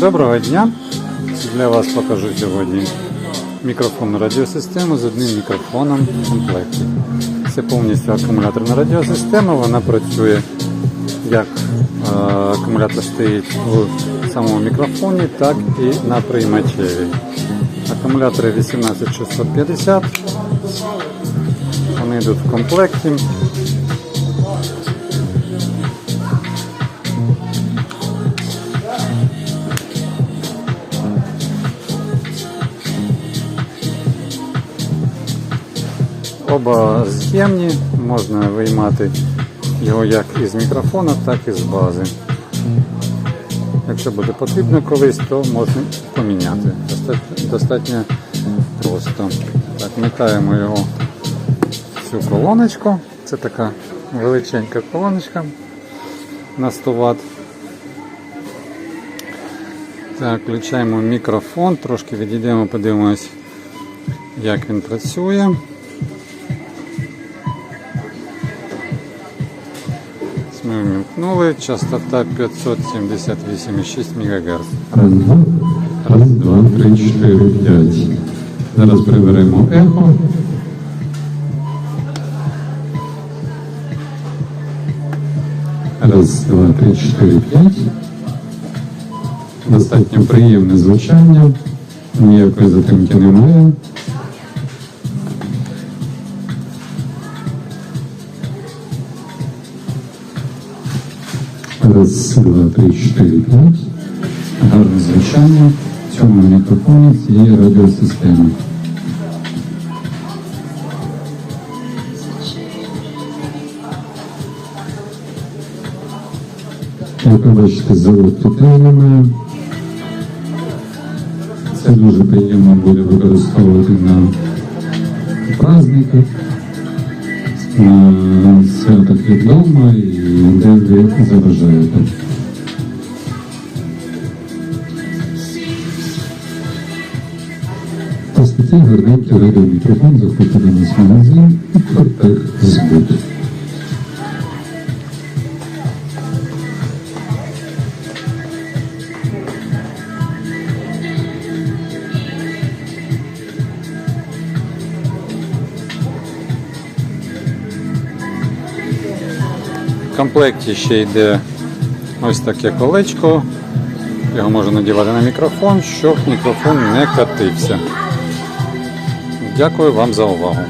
Доброго дня! Для вас покажу сьогодні мікрофонну радіосистему з одним мікрофоном в комплекті. Це повністю акумуляторна радіосистема, вона працює як е, акумулятор стоїть в самому мікрофоні, так і на приймачеві. Акумулятори 18650. Вони йдуть в комплекті. Оба з'ємні, можна виймати його як із мікрофона, так і з бази. Якщо буде потрібно колись, то можна поміняти. Достатньо, просто. Так, вмикаємо його в цю колоночку. Це така величенька колоночка на 100 Вт. Так, включаємо мікрофон, трошки відійдемо, подивимось, як він працює. Ми вмикнули, частота 578,6 МГц. Раз, раз, два, три, чотири, п'ять. Зараз приберемо ехо. Раз, два, три, чотири, п'ять. Достатньо приємне звучання. Ніякої затримки немає. Раз, два, три, чотири, п'ять. Гарне звучання в цьому мікрофоні цієї радіосистеми. Як ви бачите, завод тут. Це дуже приємно буде використовувати на праздниках, на святах вдома і де ви заважаєте. Ось такий гарненький радіомікрофон заходьте до нас магазин і Кортех збут. Комплекті ще йде ось таке колечко. Його можна надівати на мікрофон, щоб мікрофон не катився. Дякую вам за увагу.